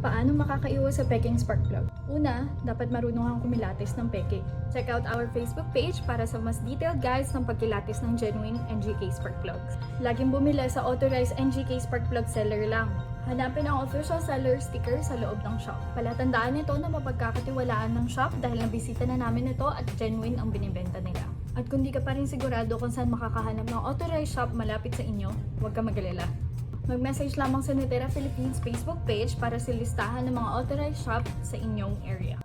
Paano makakaiwas sa peking spark plug? Una, dapat marunong kang kumilatis ng peke. Check out our Facebook page para sa mas detailed guides ng pagkilatis ng genuine NGK spark plugs. Laging bumili sa authorized NGK spark plug seller lang. Hanapin ang official seller sticker sa loob ng shop. Palatandaan nito na mapagkakatiwalaan ng shop dahil nabisita na namin ito at genuine ang binibenta nila. At kung di ka pa rin sigurado kung saan makakahanap ng authorized shop malapit sa inyo, huwag ka magalala. Mag-message lamang sa Nutera Philippines Facebook page para sa listahan ng mga authorized shop sa inyong area.